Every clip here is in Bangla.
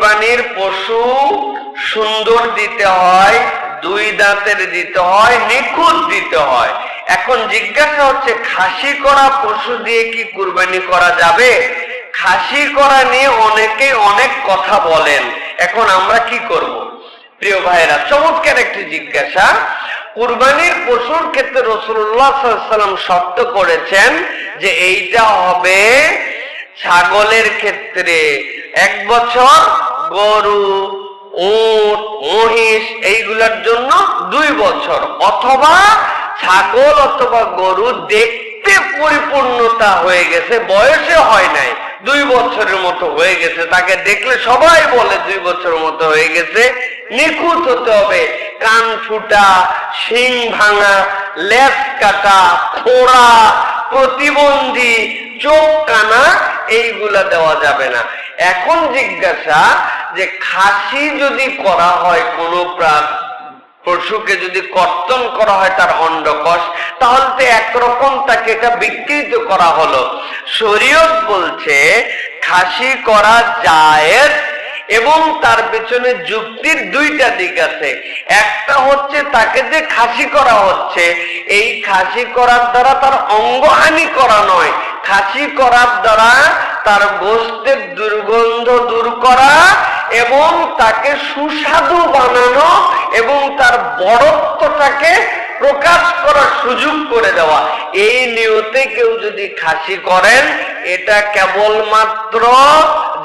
কোরবানির পশু সুন্দর দিতে হয়, দুই দাঁতের দিতে হয়, নিখুঁত দিতে হয়। এখন জিজ্ঞাসা হচ্ছে, খাসি করা পশু দিয়ে কি কুরবানি করা যাবে? খাসি করা নিয়ে অনেকে অনেক কথা বলেন। এখন আমরা কি করব? প্রিয় ভাইরা চমৎকার একটি জিজ্ঞাসা। কুরবানির পশুর ক্ষেত্রে রসুল্লাহ সাল্লাম শর্ত করেছেন যে এইটা হবে ছাগলের ক্ষেত্রে এক বছর গরু উট, মহিষ, এইগুলার জন্য দুই বছর। অথবা ছাগল অথবা গরু দেখতে পরিপূর্ণতা হয়ে গেছে, বয়সে হয় নাই, দুই বছরের মতো হয়ে গেছে। তাকে দেখলে সবাই বলে দুই বছরের মতো হয়ে গেছে। নিখুঁত হতে হবে, কান ফুটা শিং ভাঙা, লেজ কাটা, খোড়া প্রতিবন্ধী, চোখ, কানা, এইগুলা দেওয়া যাবে না। এখন জিজ্ঞাসা যে খাসি যদি করা হয় কোনো পশুকে যদি কর্তন করা হয় তার অন্ডকোষ তাহলে তো একরকম তাকে এটা বিকৃত করা হলো। শরীয়ত বলছে, খাসি করা জায়েজ এবং তার পেছনে যুক্তির দুইটা দিক আছে। একটা হচ্ছে তাকে যে খাসি করা হচ্ছে, এই খাসি করার দ্বারা তার অঙ্গহানি করা নয়। খাসি করার দ্বারা তার গোস্তের দুর্গন্ধ দূর করা এবং তাকে সুস্বাদু বানানো এবং তার বড়ত্বটাকে প্রকাশ করার সুযোগ করে দেওয়া। এই নিয়তে কেউ যদি খাসি করেন, এটা কেবলমাত্র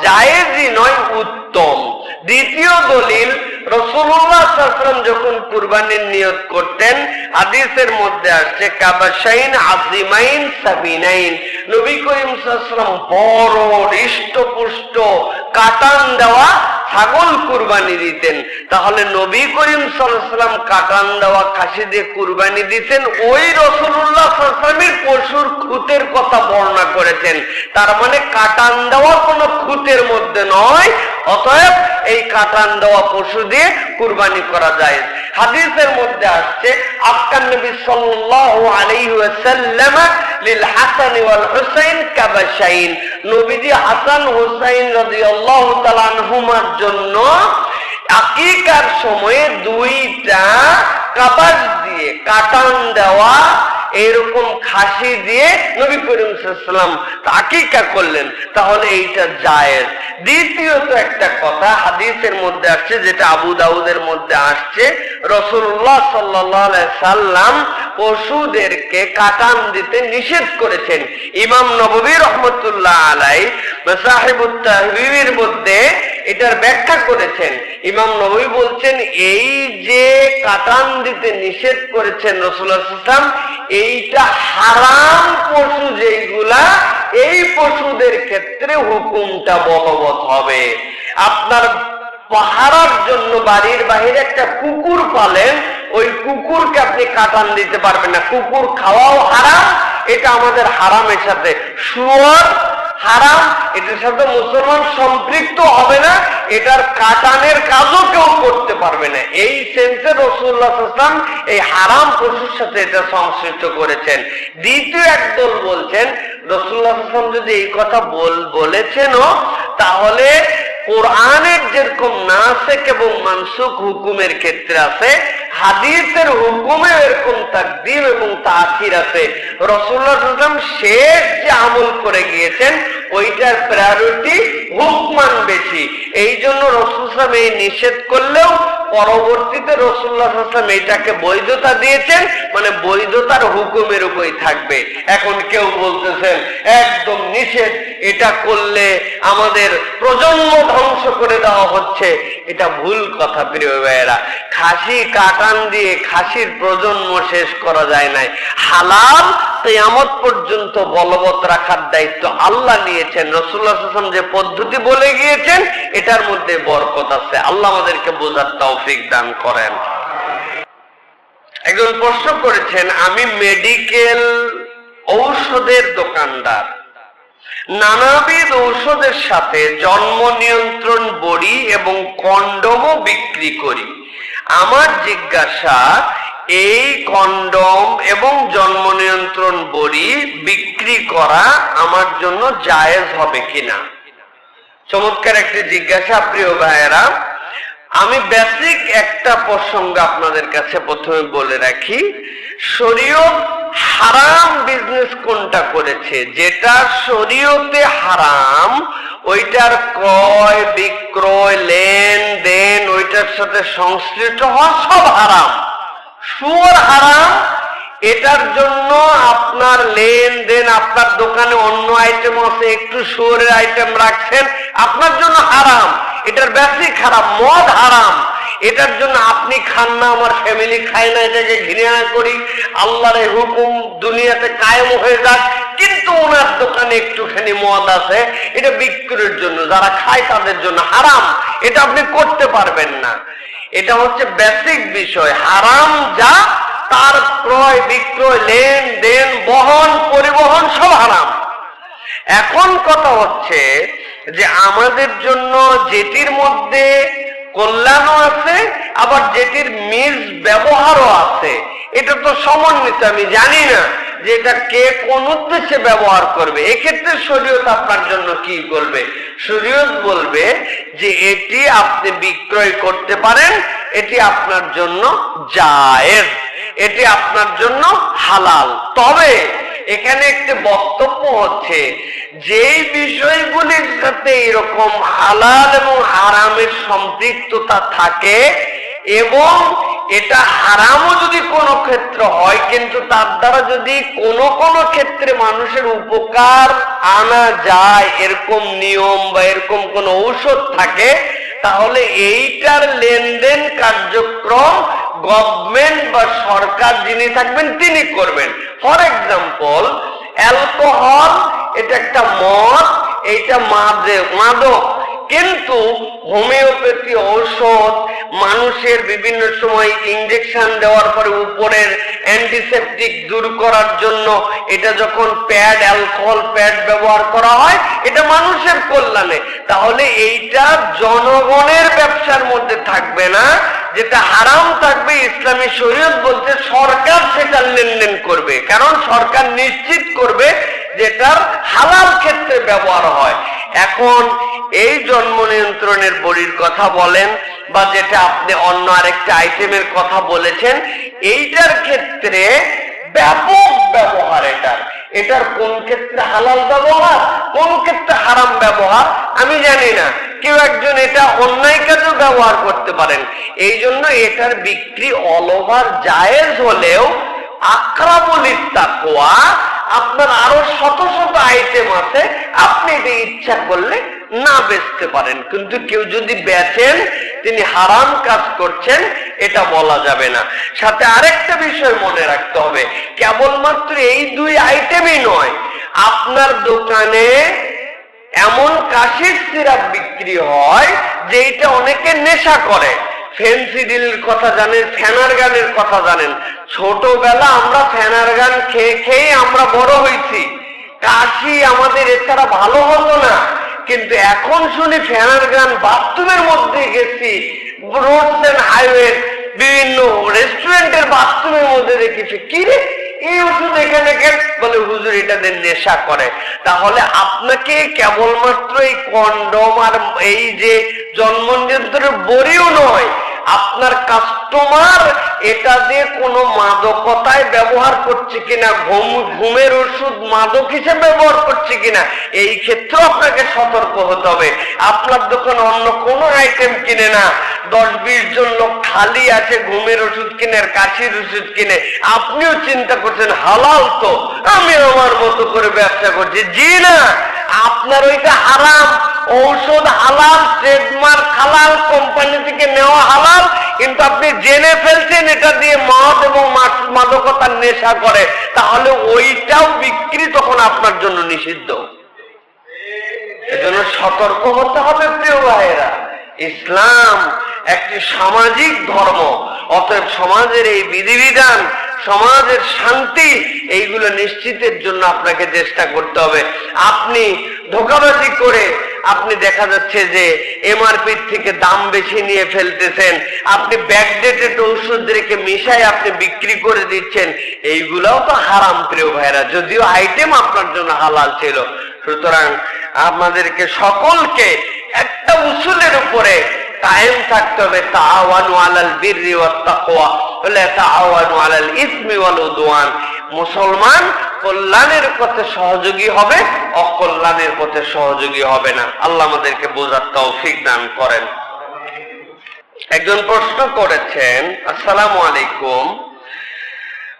জায়েজই নয়, উত্তম। দ্বিতীয় দলিল রসুল্লাহাম যখন কুরবানির নিয়ত করতেন, হাদিসের মধ্যে আসছে কাবাসাইন আজিমাইন সাবিনাইন। নবী করিম সাল্লাম বড় হৃষ্টপুষ্ট কাটান দেওয়া ছাগল কুরবানি দিতেন, তাহলে নবী করিম সাল্লাম কাটান দেওয়া খাসি দিয়ে কুরবানি দিতেন, ওই রসুল্লাহ পশুর খুতের কথা বর্ণনা করেছেন। তার মানে কাটান দেওয়া কোনো খুঁতের মধ্যে নয়, অতএব এই কাটান দেওয়া পশু দিয়ে কুরবানি করা যায়। হাদিসের মধ্যে আসছে, আফকান নবী সাল্লাল্লাহু আলাইহি ওয়াসাল্লাম লিল হাসান ওয়াল হুসাইন কাবাশাইন। নবীজি হাসান হুসাইন রাদিয়াল্লাহু তাআলা আনহুমার জন্য আকিকার সময়ে দুইটা কাবাজ দিয়ে কাটান দেওয়া এরকম খাসি দিয়ে নবী করিম সাল্লাম আকিকা করলেন, তাহলে এইটা জায়েজ। দ্বিতীয়ত একটা কথা হাদিসের মধ্যে আসছে, যেটা আবু দাউদের মধ্যে আসছে রসুল্লাহ সাল্লাহ সাল্লাম পশুদেরকে কাটান দিতে নিষেধ করেছেন। ইমাম নবী রহমতুল্লাহ আলাই সাহেবুত্তাহিবির মধ্যে এটার ব্যাখ্যা করেছেন। ইমাম নবী বলছেন, এই যে কাটান দিতে নিষেধ করেছেন রসুল্লাহাম এইটা হারাম পশু যেইগুলা, এই পশুদের ক্ষেত্রে হুকুমটা বলবৎ হবে। আপনার পাহারার জন্য বাড়ির বাহিরে একটা কুকুর পালেন, ওই কুকুরকে আপনি কাটান দিতে পারবেন না। কুকুর খাওয়াও হারাম, এটা আমাদের হারামের সাথে। শুয়ার হারাম এটার সাথে মুসলমান সম্পৃক্ত হবে না, এটার কাটানের কাজও কেউ করতে পারবে না। এই সেন্সে রসুল্লাহাম এই হারাম পশুর সাথে এটা সংশ্লিষ্ট করেছেন। দ্বিতীয় একদল বলছেন রসুল্লাহাম যদি এই কথা বল, বলেছেনও, তাহলে কোরআনের যেরকম নাসেক এবং মানসুক হুকুমের ক্ষেত্রে আছে, হাদিসের হুকুমে এরকম তাকদিম এবং তাসির আছে। রসুল্লাহাম শেষ যে আমল করে গিয়েছেন, ওইটার প্রায়োরিটি হুকমান বেশি। এই জন্য রসুলাম এই নিষেধ করলেও পরবর্তীতে রসুল্লাহ আসলাম এটাকে বৈধতা দিয়েছেন মানে বৈধতার হুকুমের উপরই থাকবে। এখন কেউ বলতেছেন, একদম নিষেধ, এটা করলে আমাদের প্রজন্ম ধ্বংস করে দেওয়া হচ্ছে। এটা ভুল কথা, প্রিয় ভাইয়েরা। খাসি কাটান দিয়ে খাসির প্রজন্ম শেষ করা যায় নাই। হালাল কেয়ামত পর্যন্ত বলবৎ রাখার দায়িত্ব আল্লাহ নিয়েছেন রসুল্লাহ হাসান যে পদ্ধতি বলে গিয়েছেন, এটার মধ্যে বরকত আছে। আল্লাহ আমাদেরকে বোঝার তৌফিক দান করেন। একজন প্রশ্ন করেছেন, আমি মেডিকেল ঔষধের দোকানদার। নানাবিধ ঔষধের সাথে জন্ম নিয়ন্ত্রণ বড়ি এবং কন্ডমও বিক্রি করি। আমার জিজ্ঞাসা এই কন্ডম এবং জন্ম নিয়ন্ত্রণ বড়ি বিক্রি করা আমার জন্য জায়েজ হবে কিনা? চমৎকার একটি জিজ্ঞাসা, প্রিয় ভাইয়েরা। আমি বেসিক একটা প্রসঙ্গ আপনাদের কাছে প্রথমে বলে রাখি। শরীয়ত হারাম বিজনেস কোনটা করেছে? যেটা শরীয়তে হারাম, ওইটার ক্রয়, বিক্রয়, লেনদেন, ওইটার সাথে সংশ্লিষ্ট হওয়া সব হারাম। সুর হারাম, এটার জন্য আপনার লেনদেন, আপনার দোকানে অন্য আইটেম আছে, একটু শুয়োরের আইটেম রাখছেন, আপনার জন্য হারাম। এটার বেশি খারাপ মদ হারাম। এটার জন্য আপনি খান না, আমার ফ্যামিলি খায় না, এটাকে ঘৃণা করি। আল্লাহর হুকুম দুনিয়াতে কায়েম হয়ে যাক, কিন্তু ওনার দোকানে একটুখানি মদ আছে, এটা বিক্রির জন্য, যারা খায় তাদের জন্য হারাম, এটা আপনি করতে পারবেন না। এটা হচ্ছে বেসিক বিষয়। হারাম যা, তার ক্রয়, বিক্রয়, লেনদেন, বহন, পরিবহন, সব হারাম। এখন কথা হচ্ছে যে আমাদের জন্য যেটির মধ্যে কল্যাণও আছে, আবার যেটির মিস ব্যবহারও আছে। এটা তো সমন্বিত, আমি জানি না। যে এটা কে কোন উদ্দেশ্যে ব্যবহার করবে? এক্ষেত্রে শরীয়ত আপনার জন্য কি করবে শরীয়ত বলবে যে এটি আপনি বিক্রয় করতে পারেন, এটি আপনার জন্য জায়েজ, এটি আপনার জন্য হালাল। তবে এখানে একটি বক্তব্য হচ্ছে, যেই বিষয়গুলির সাথে এরকম হালাল এবং হারামের সম্পৃক্ততা থাকে এবং এটা হারামও যদি কোনো ক্ষেত্র হয়, কিন্তু তার দ্বারা যদি কোনো কোনো ক্ষেত্রে মানুষের উপকার আনা যায়, এরকম নিয়ম বা এরকম কোন ঔষধ থাকে, তাহলে এইটার লেনদেন কার্যক্রম গভর্নমেন্ট বা সরকার যিনি থাকবেন, তিনি করবেন। ফর এক্সাম্পল অ্যালকোহল এটা একটা মদ মাদে, মাদক। কিন্তু হোমিওপ্যাথি ঔষধ মানুষের বিভিন্ন সময় ইঞ্জেকশন দেওয়ার পরে উপরের অ্যান্টিসেপটিক দূর করার জন্য এটা যখন প্যাড অ্যালকোহল প্যাড ব্যবহার করা হয়, এটা মানুষের কল্যাণে। তাহলে এইটা জনগণের ব্যবসার মধ্যে থাকবে না, যেটা হারাম থাকবে, ইসলামী শরীয়ত বলতে সরকার সেটা লেনদেন করবে। কারণ সরকার নিশ্চিত করবে যেটার হালাল ক্ষেত্রে ব্যবহার হয়। এখন এই জন্ম নিয়ন্ত্রণের বড়ির কথা বলেন বা যেটা আপনি অন্য আরেকটা আইটেমের কথা বলেছেন, এইটার ক্ষেত্রে ব্যাপক ব্যবহার এটার। এটার কোন ক্ষেত্রে হালাল ব্যবহার, কোন ক্ষেত্রে হারাম ব্যবহার, আমি জানি না। কেউ একজন এটা অন্যায় কাজেও ব্যবহার করতে পারেন। এই জন্য এটার বিক্রি অল ওভার জায়েজ হলেও আক্রামলির তাকোয়া আপনার আরও শত শত আইটেম আছে, আপনি এটা ইচ্ছা করলে না বেচতে পারেন। কিন্তু কেউ যদি বেচেন, তিনি হারাম কাজ করছেন, এটা বলা যাবে না। সাথে আরেকটা বিষয় মনে রাখতে হবে, কেবলমাত্র এই দুই আইটেমই নয়, আপনার দোকানে এমন কাশির সিরাপ বিক্রি হয় যে এটা অনেকে নেশা করে। ফেন্সিডিলের কথা জানেন ফ্যানার গানের কথা জানেন। ছোটবেলা আমরা ফ্যানার গান খেয়ে খেয়ে আমরা বড় হয়েছি। কাশি আমাদের এছাড়া ভালো হতো না, কিন্তু এখন শুনি ফ্যানার গান বাথরুমের মধ্যে গেছি, রোডস এন্ড হাইওয়ে বিভিন্ন রেস্টুরেন্টের বাথরুমের মধ্যে রেখেছে কি রে? এই ওষুধ এখানে কেন? বলে, হুজুর এটাদের নেশা করে। তাহলে আপনাকে কেবলমাত্র এই কন্ডম আর এই যে জন্ম নিয়ন্ত্রণের বড়িও নয় আপনার কাস্টমার এটা দিয়ে কোনো মাদকতায় ব্যবহার করছে কিনা, ঘুম, ঘুমের ওষুধ মাদক হিসেবে ব্যবহার করছে কিনা, এই ক্ষেত্রে আপনাকে সতর্ক হতে হবে। আপনার দোকানে অন্য কোনো আইটেম কিনে না। দশ, বিশ জন লোক খালি আছে, ঘুমের ওষুধ কিনে, আর কাশির ওষুধ কিনে। আপনিও চিন্তা করছেন, হালাল তো আমি আমার মতো করে ব্যবসা করছি। জি না! আপনার ওইটা হারাম। ঔষধ হালাল, ট্রেডমার্ক হালাল, কোম্পানি থেকে নেওয়া হালাল, কিন্তু আপনি জেনে ফেলছেন এটা দিয়ে মদ এবং মাদকতার নেশা করে, তাহলে ওইটাও বিক্রি তখন আপনার জন্য নিষিদ্ধ। এজন্য সতর্ক হতে হবে প্রিয় ভাইয়েরা। ইসলাম একটি সামাজিক ধর্ম, অতএব সমাজের এই বিধিবিধান সমাজের শান্তি, এইগুলো নিশ্চিতের জন্য আপনাকে চেষ্টা করতে হবে। আপনি ধোকাবাজি করে আপনি দেখা যাচ্ছে যে এমআরপি থেকে দাম বেশি নিয়ে ফেলতেছেন, আপনি ব্যাকডেটেড ওষুধ রেখে মিশাই আপনি বিক্রি করে দিচ্ছেন, এইগুলাও তো হারাম প্রিয় ভাইরা, যদিও আইটেম আপনার জন্য হালাল ছিল। সুতরাং আমাদেরকে সকলকে একটা উসুলের উপরে কায়েম থাকতে হবে আলাল বিররি ওয়াত আলাল ইসমি ওয়াল মুসলমান কল্যাণের পথে সহযোগী হবে, অকল্যাণের পথে সহযোগী হবে না। আল্লাহ আমাদেরকে বোঝার তৌফিক দান করেন। একজন প্রশ্ন করেছেন, আসসালামু আলাইকুম।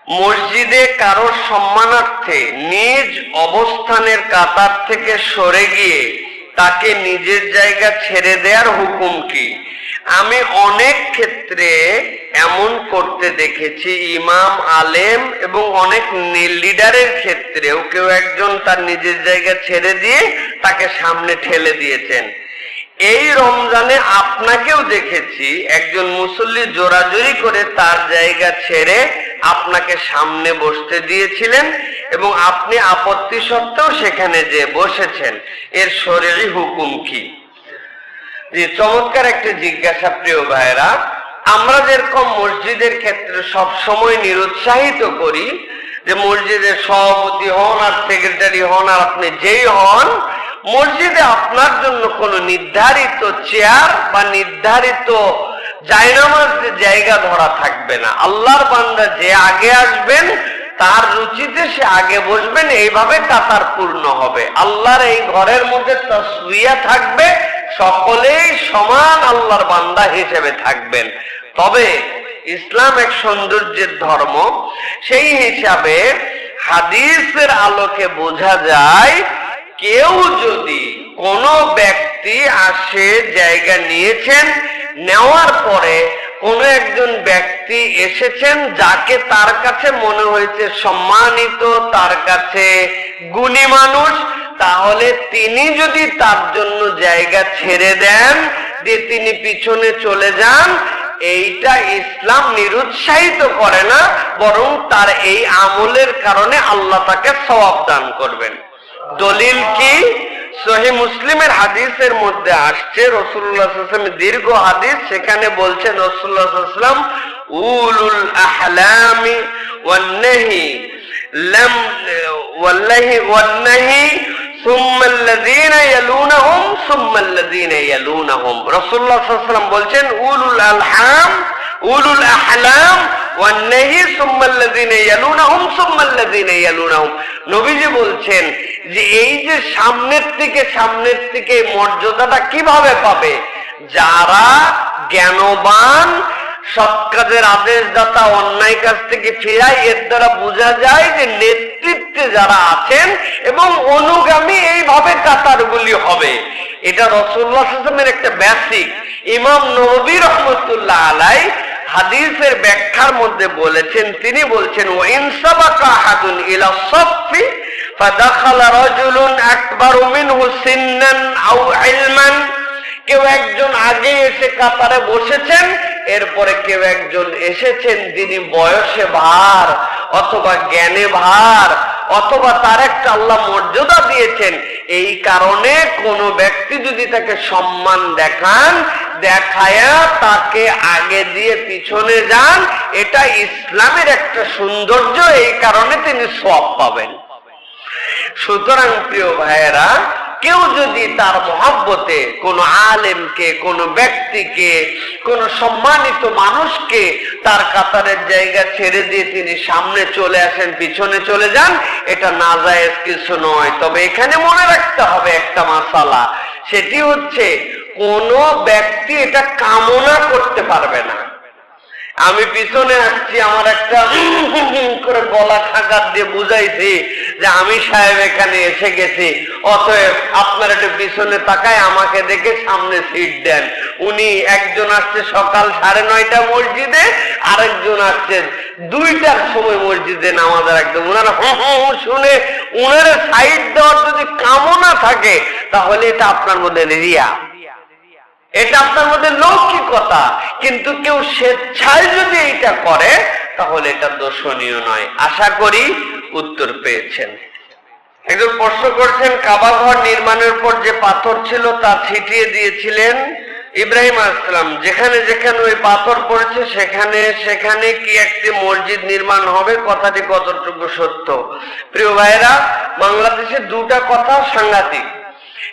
মসজিদে কারোর সম্মানার্থে নিজ অবস্থানের কাতার থেকে সরে গিয়ে তাকে নিজের জায়গা ছেড়ে দেওয়ার হুকুম কি? আমি অনেক ক্ষেত্রে এমন করতে দেখেছি, ইমাম, আলেম এবং অনেক লিডারের ক্ষেত্রেও কেউ একজন তার নিজের জায়গা ছেড়ে দিয়ে তাকে সামনে ঠেলে দিয়েছেন। এই রমজানে আপনাকেও দেখেছি, একজন মুসল্লি জোরাজুরি করে তার জায়গা ছেড়ে আপনাকে সামনে বসতে দিয়েছিলেন এবং আপনি আপত্তি সত্ত্বেও সেখানে যে বসেছেন, এর শরীরই হুকুম কি? যে চমৎকার একটা জিজ্ঞাসা প্রিয় ভাইরা আমরা যেরকম মসজিদের ক্ষেত্রে সব সময় নিরুৎসাহিত করি যে মসজিদের সভাপতি হন আর সেক্রেটারি হন আর আপনি যেই হন মসজিদে আপনার জন্য কোনো নির্ধারিত চেয়ার বা নির্ধারিত জায়গা ধরা থাকবে না। আল্লাহর বান্দা যে আগে আসবেন, তার রুচিতে সে আগে বসবেন, এইভাবে কাতার পূর্ণ হবে। আল্লাহর এই ঘরের মধ্যে তসবিয়া থাকবে, সকলেই সমান আল্লাহর বান্দা হিসেবে থাকবেন। তবে ইসলাম এক সৌন্দর্যের ধর্ম, সেই হিসাবে হাদিসের আলোকে বোঝা যায় কেউ যদি কোনো ব্যক্তি আসে জায়গা নিয়েছেন, নেওয়ার পরে কোন একজন ব্যক্তি এসেছেন যাকে তার কাছে মনে হয়েছে সম্মানিত, তার কাছে গুণী মানুষ, তাহলে তিনি যদি তার জন্য জায়গা ছেড়ে দেন যে তিনি পিছনে চলে যান, এইটা ইসলাম নিরুৎসাহিত করে না, বরং তার এই আমলের কারণে আল্লাহ তাকে সওয়াব দান করবেন। দলিল কি? সহি মুসলিমের হাদিসের মধ্যে আসছে রসুল্লাহাম দীর্ঘ হাদিস, সেখানে বলছেন রসুল্লাহাম উলুল আহলামি ওয়ান্নাহি লাম, ওয়াল্লাহি ওয়ান্নাহি বলছেন, উলুল আলহাম, উলুল আহলাম নবীজি বলছেন যে এই যে সামনের থেকে সামনের থেকে মর্যাদাটা কীভাবে পাবে? যারা জ্ঞানবান, সৎ কাজের আদেশদাতা, অন্যায় কাজ থেকে ফেরাই এর দ্বারা বোঝা যায় যে নেতৃত্বে যারা আছেন এবং অনুগামী এইভাবে কাতারগুলি হবে। এটা রসুল্লাহ একটা বেসিক ইমাম নবী রহমতুল্লাহ আলাই হাদিসের ব্যাখ্যার মধ্যে বলেছেন তিনি বলছেন ও ইনসাবাকা হাদুন ইলা সফি فدخل رجل أكبر منه سنا أو علما কেউ একজন আগে এসে কাতারে বসেছেন এরপরে কেউ একজন এসেছেন যিনি বয়সে ভার অথবা জ্ঞানে ভার অথবা তার একটা আল্লাহ মর্যাদা দিয়েছেন এই কারণে কোন ব্যক্তি যদি তাকে সম্মান দেখান দেখায়া তাকে আগে দিয়ে পিছনে যান, এটা ইসলামের একটা সৌন্দর্য, এই কারণে তিনি সব পাবেন। সুতরাং প্রিয় ভাইয়েরা, কেউ যদি তার মহাব্বতে কোন আলেমকে, কোন ব্যক্তিকে, কোন সম্মানিত মানুষকে তার কাতারের জায়গা ছেড়ে দিয়ে তিনি সামনে চলে আসেন, পিছনে চলে যান, এটা না যায় কিছু নয়। তবে এখানে মনে রাখতে হবে একটা মাসালা, সেটি হচ্ছে কোন ব্যক্তি এটা কামনা করতে পারবে না। আমি পিছনে আসছি, আমার একটা করে গলা খাকার দিয়ে বুঝাইছি যে আমি সাহেব এখানে এসে গেছি। অতএব আপনার একটু পিছনে তাকায় আমাকে দেখে সামনে সিট দেন। উনি একজন আসছে সকাল সাড়ে নয়টা মসজিদে, আরেকজন আসছে দুইটার সময় মসজিদে নামাজের একদম উনারা শুনে উনার সাইড দেওয়ার যদি কামনা থাকে, তাহলে এটা আপনার মধ্যে রিয়া। এটা আপনার মধ্যে লৌকিকতা। কিন্তু কেউ স্বেচ্ছায় যদি এটা করে, তাহলে এটা দর্শনীয় নয়। আশা করি উত্তর পেয়েছেন। একজন প্রশ্ন করছেন, কাবা ঘর নির্মাণের পর যে পাথর ছিল তা ছিটিয়ে দিয়েছিলেন ইব্রাহিম আসলাম যেখানে যেখানে ওই পাথর পড়েছে, সেখানে সেখানে কি একটি মসজিদ নির্মাণ হবে? কথাটি কতটুকু সত্য? প্রিয় ভাইরা বাংলাদেশে দুটা কথা সাংঘাতিক।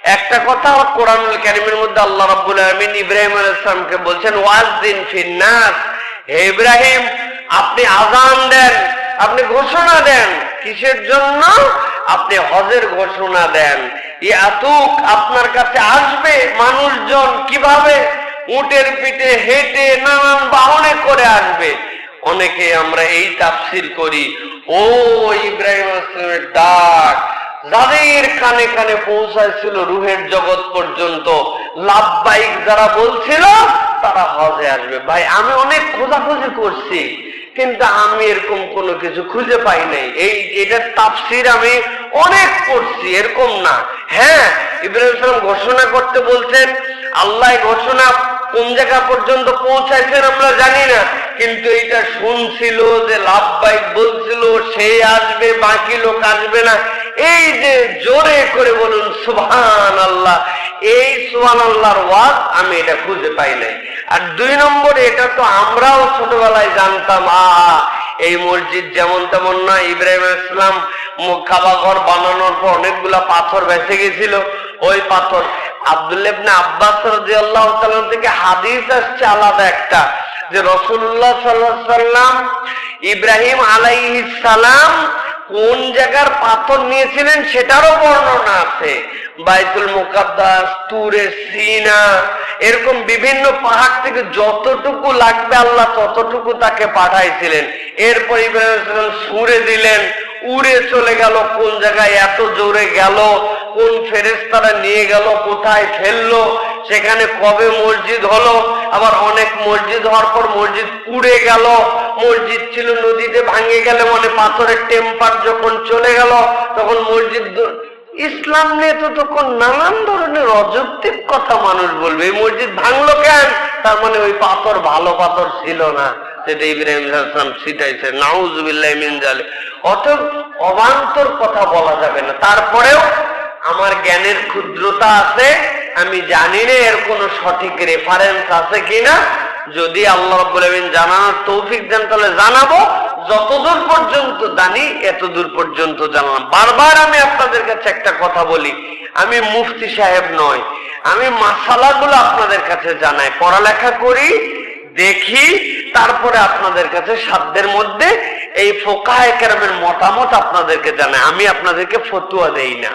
একটা কথা কোরআনুল কারিমের মধ্যে আল্লাহ রাব্বুল আলামিন ইব্রাহিম আলাইহিস সালামকে বলছেন, ওয়াজদিন ফিন্নাস। হে ইব্রাহিম, আপনি আজান দেন, আপনি ঘোষণা দেন। কিসের জন্য? আপনি হজের ঘোষণা দেন। ইয়াতুক আপনার কাছে আসবে মানুষজন কীভাবে? উটের পিঠে হেঁটে নানান বাহনে করে আসবে। অনেকে আমরা এই তাফসিল করি, ও ইব্রাহিম আসলামের ডাক যাদের কানে কানে পৌঁছাইছিল রুহের জগৎ পর্যন্ত, লাভবাহিক যারা বলছিল, তারা হজে আসবে। ভাই, আমি অনেক খোঁজাখুঁজি করছি, কিন্তু আমি এরকম কোনো কিছু খুঁজে পাই নাই। এই এটার তাফসির আমি অনেক করছি এরকম না। হ্যাঁ ইব্রাহিম ঘোষণা করতে বলছেন আল্লাহ ঘোষণা কোন জায়গা পর্যন্ত পৌঁছাইছেন আমরা জানি না, কিন্তু এটা শুনছিল যে লাভবাহিক বলছিল, সে আসবে, বাকি লোক আসবে না। এই যে জোরে করে বলুন সুবহান আল্লাহ এই সুবহান আল্লাহর ওয়াজ আমি এটা খুঁজে পাই নাই। আর দুই নম্বরে, এটা তো আমরাও ছোটবেলায় জানতাম আ এই মসজিদ যেমন তেমন না, ইব্রাহিম ইসলাম কাবা ঘর বানানোর পর অনেকগুলা পাথর বেঁচে গেছিল। ওই পাথর আব্দুল্লাবনে আব্বাস রাদিয়াল্লাহু তাআলা থেকে হাদিস আসছে আলাদা একটা, যে রসুল্লাহ সাল্লাহ সাল্লাম ইব্রাহিম সালাম কোন জায়গার পাথর নিয়েছিলেন সেটারও বর্ণনা আছে। বাইতুল মুকাদ্দাস তুরে সিনা, এরকম বিভিন্ন পাহাড় থেকে যতটুকু লাগবে আল্লাহ ততটুকু তাকে পাঠাইছিলেন। এরপর ইব্রাহিম সুরে দিলেন, উড়ে চলে গেল, কোন জায়গায় এত জোরে গেল, কোন ফেরেস্তারা নিয়ে গেল, কোথায় ফেলল সেখানে কবে মসজিদ হলো? আবার অনেক মসজিদ হওয়ার পর মসজিদ পুড়ে গেল। মসজিদ ছিল নদীতে ভাঙে গেলে মানে পাথরের টেম্পার যখন চলে গেল, তখন মসজিদ ইসলাম নিয়ে তো তখন নানান ধরনের অযৌক্তিক কথা মানুষ বলবে। এই মসজিদ ভাঙলো কেন? তার মানে ওই পাথর ভালো পাথর ছিল না। যেটা ইব্রাহিম ছিটাইছে নাউজুবিল্লাহ মিন জালে অত অবান্তর কথা বলা যাবে না। তারপরেও আমার জ্ঞানের ক্ষুদ্রতা আছে, আমি জানি না এর কোনো সঠিক রেফারেন্স আছে কিনা। যদি আল্লাহ আলামিন জানানোর তৌফিক দেন, তাহলে জানাব। যতদূর পর্যন্ত জানি, এতদূর পর্যন্ত জানলাম। বারবার আমি আপনাদের কাছে একটা কথা বলি, আমি মুফতি সাহেব নয় আমি মাসালাগুলো আপনাদের কাছে জানাই। পড়ালেখা করি, দেখি, তারপরে আপনাদের কাছে সাধ্যের মধ্যে এই ফোকাহ কেরামের মতামত আপনাদেরকে জানাই। আমি আপনাদেরকে ফতুয়া দেই না।